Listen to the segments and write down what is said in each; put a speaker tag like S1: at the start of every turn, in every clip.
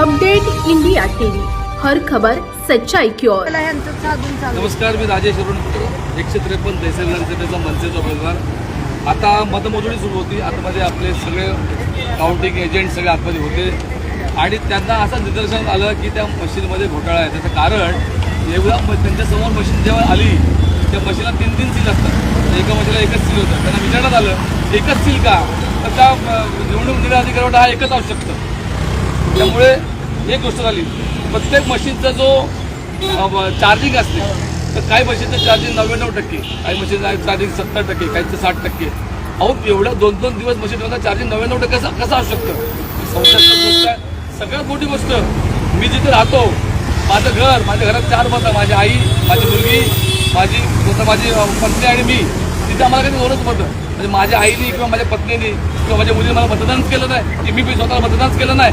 S1: Update India TV. हर खबर सच्चाई की ओर.
S2: नमस्कार मी राजेश अरुण एकशे त्रेपन्न तहसील विधानसभेचा मनसेचा उमेदवार. आता मतमोजणी सुरू होती. आतमध्ये आपले सगळे काउंटिंग एजंट सगळे आतमध्ये होते. आणि त्यांना असं निदर्शनात आलं की त्या मशीनमध्ये घोटाळा आहे. त्याचं कारण एवढा म- त्यांच्यासमोर मशीन जेव्हा आली त्या मशीनला तीन तीन सील असतात. एका मशीनला एकच सील होतं. त्यांना विचारण्यात आलं एकच सील का? तर त्या निवडणूक निर्णय अधिकारी हा एकच असू शकतं त्यामुळे एक गोष्ट झाली. प्रत्येक मशीनचा जो चार्जिंग असते तर काही मशीनचं चार्जिंग नव्याण्णव टक्के काही मशीनचं चार्जिंग सत्तर टक्के काहीचं साठ टक्के. अहो एवढ्या दोन दोन दिवस मशीन चार्जिंग नव्याण्णव टक्के कसं असू शकतं? संशयास्पद गोष्ट आहे. सगळ्यात मोठी गोष्ट मी जिथे राहतो माझं घर माझ्या घरात चार मतं माझी आई माझी मुलगी माझी जसं माझी पत्नी आणि मी तिथे आम्हाला काही दोनच मतं म्हणजे माझ्या आईने किंवा माझ्या पत्नीने किंवा माझ्या मुलीने मला मतदानच केलं नाही की मी स्वतःला मतदानच केलं नाही.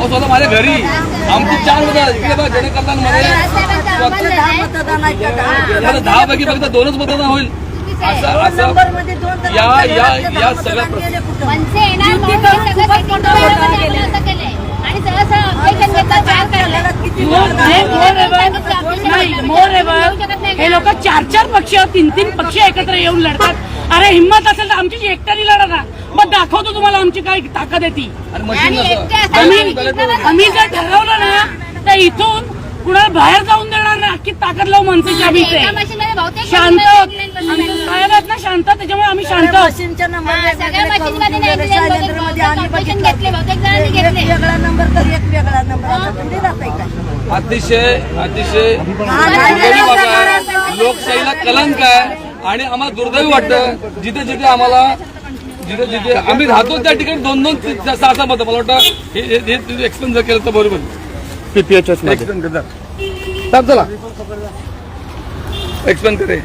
S2: स्वतः माझ्या घरी आमची चार मतदान जनकल्याणमध्ये
S3: दहा
S2: पैकी फक्त दोनच मतदान होईल असं या या या सगळ्या
S4: हे
S5: हे लोक चार चार पक्ष तीन तीन पक्ष एकत्र येऊन लढतात अरे हिंमत असेल तर आमची एकट्याने लढा ना मग दाखवतो तुम्हाला आमची काय ताकद आहे ती.
S2: आणि मशीन
S4: आणि एकटे
S2: कसं
S4: असं
S5: आम्ही जर ठरवलं ना तर इथून कुणाला बाहेर जाऊन देणार नाही. अख्खी ताकद लावू माणसाची आम्ही इथे. शांत. आहोत. साहेब ना शांत त्याच्यामुळे आम्ही शांत.
S3: मशीनच्या
S4: हा.
S3: वेगळा नंबर तर एक वेगळा नंबर
S2: अतिशय अतिशय
S3: हा.
S2: लोकशाहीला कलंक आहे आणि आम्हाला दुर्दैवी वाटतं. जिथे जिथे आम्हाला जिथे जिथे आम्ही राहतो त्या ठिकाणी दोन दोन सहा सहा मतं. मला वाटतं हे हे- हे एक्सप्लेन जर केलं तर बरोबर एक्सप्लेन कर साहेब चला. एक्सप्लेन करे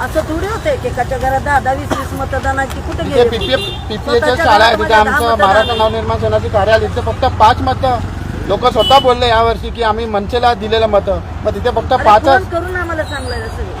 S3: असं थोडी होते की एकाच्या घरात दहा दहा वीस वीस मतदानाची कुठे गेले
S6: शाळा आहे तिथे आमचं महाराष्ट्र. नवनिर्माण सेनाचे कार्यालय तिथे फक्त पाच मतं. लोक स्वतः बोलले यावर्षी की आम्ही मनसेला दिलेलं मतं. मग तिथे फक्त
S3: अरे
S6: पाचच
S3: फोन करून आम्हाला सांगलं सगळं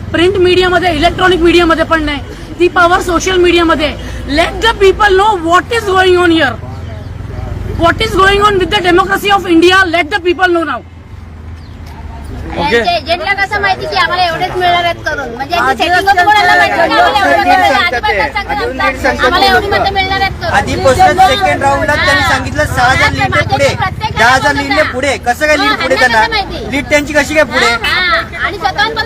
S5: प्रिंट मीडियामध्ये इलेक्ट्रॉनिक मीडियामध्ये पण नाही ती पॉवर सोशल मीडियामध्ये let the people know what is going on here what is going on with the democracy of India let the people know now
S2: okay.
S4: यांच्या एजंटला कसं माहिती की आम्हाला एवढेच मिळणार आहेत करून म्हणजे यांची setting होतं कोणाला माहिती की आम्हाला एवढं मिळणार आहे. आधीपासूनच सांगतात आमचा- आम्हाला एवढी मतं मिळणार आहेत करून.
S7: आधीपासून सेकंड राऊंडला त्यांनी सांगितलं सहा हजार
S4: हा,
S7: लीड
S4: माझ्या
S7: पुढे दहा हजार
S4: होता.
S7: पुढे कसं काय लीड
S4: हा,
S7: पुढे त्यांना? लीड त्यांची कशी काय पुढे.
S4: आणि स्वतःहून पण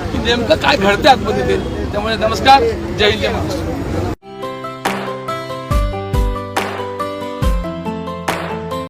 S2: की नेमकं काय घडते आतमध्ये ते? त्यामुळे नमस्कार जय हिंद जय महाराष्ट्र.